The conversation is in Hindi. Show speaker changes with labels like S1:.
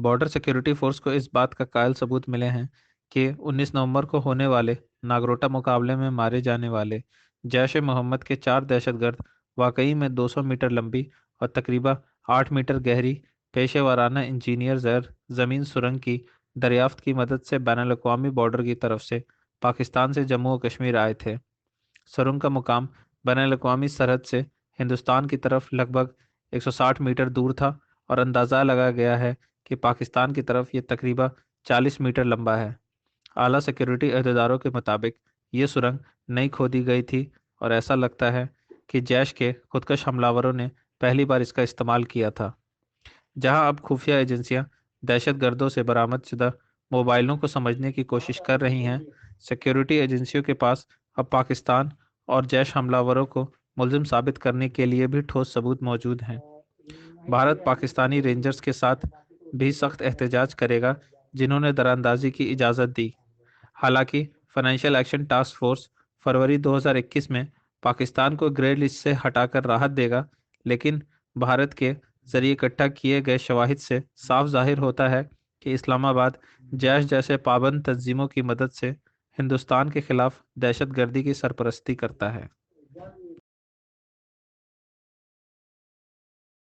S1: बॉर्डर सिक्योरिटी फोर्स को इस बात का कायल सबूत मिले हैं कि 19 नवंबर को होने वाले नागरोटा मुकाबले में मारे जाने वाले जैश मोहम्मद के चार दहशतगर्द वाकई में 200 मीटर लंबी और तकरीबा 8 मीटर गहरी पेशे वाराना इंजीनियर जैर ज़मीन सुरंग की दरियाफ्त की मदद से बैन अवी बॉर्डर की तरफ़ से पाकिस्तान से जम्मू और कश्मीर आए थे। सुरंग का मुकाम बैन अवी सरहद से हिंदुस्तान की तरफ़ लगभग 160 मीटर दूर था और अंदाज़ा लगाया गया है कि पाकिस्तान की तरफ़ ये तकरीबा 40 मीटर लंबा है। आला सिक्योरिटी अहदेदारों के मुताबिक ये सुरंग नई खोदी गई थी और ऐसा लगता है कि जैश के खुदकश हमलावरों ने पहली बार इसका इस्तेमाल किया था। जहाँ अब खुफिया एजेंसियाँ दहशत गर्दों से बरामद शुदा मोबाइलों को समझने की कोशिश कर रही हैं, सिक्योरिटी एजेंसियों के पास अब पाकिस्तान और जैश हमलावरों को मुलजिम साबित करने के लिए भी ठोस सबूत मौजूद हैं। भारत पाकिस्तानी रेंजर्स के साथ भी सख्त एहतजाज करेगा, जिन्होंने दरानंदाजी की इजाज़त दी। हालाँकि फाइनेंशियल एक्शन टास्क फोर्स फरवरी 2021 में पाकिस्तान को ग्रे लिस्ट से हटाकर राहत देगा, लेकिन भारत के ज़रिए इकट्ठा किए गए शवाहिद से साफ़ ज़ाहिर होता है कि इस्लामाबाद जैश जैसे पाबंद तंजीमों की मदद से हिंदुस्तान के खिलाफ दहशत गर्दी की सरपरस्ती करता है।